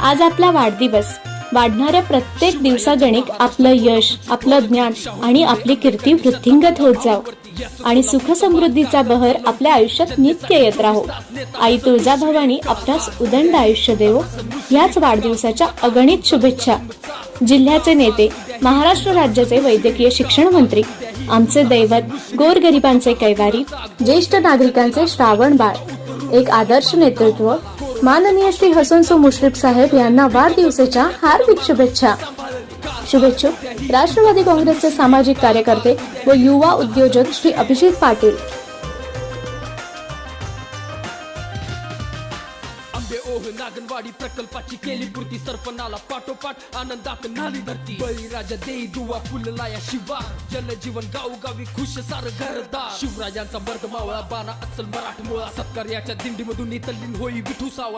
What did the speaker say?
आज आपला वाढदिवस. वाढणाऱ्या प्रत्येक दिवसागणिक आपलं यश आपलं ज्ञान आणि आपली कीर्ती वृद्धिंगत होत जाव. आणि सुख समृद्धीचा बहर आपल्या आयुष्यात नित्य येत राहो. आई तुळजाभवानी आपणास उदंड आयुष्य देवो. याच वाढदिवसाच्या अगणित शुभेच्छा. जिल्ह्याचे नेते महाराष्ट्र राज्याचे वैद्यकीय शिक्षण मंत्री आमचे दैवत गोरगरिबांचे कैवारी ज्येष्ठ नागरिकांचे श्रावण बाळ एक आदर्श नेतृत्व माननीय श्री हसनसो मुश्रीफ साहेब यांना वाढदिवसाच्या हार्दिक शुभेच्छा. शुभेच्छुक राष्ट्रवादी काँग्रेसचे सामाजिक कार्यकर्ते व युवा उद्योजक श्री अभिजित पाटील. आंबे ओह नागनवाडी प्रकल्पाची केली पूर्ती. सरपणाला पाठोपाठ आनंदात नाली धरती बळीराजा देई दुवा फुललाया शिवा. जनजीवन गावोगावी खुश सार घरदार. शिवराजांचा मर्द मावळा बाणा असल मराठमोळा. सत्कार याच्या दिंडीमधून तल्लीन होई विठू सावा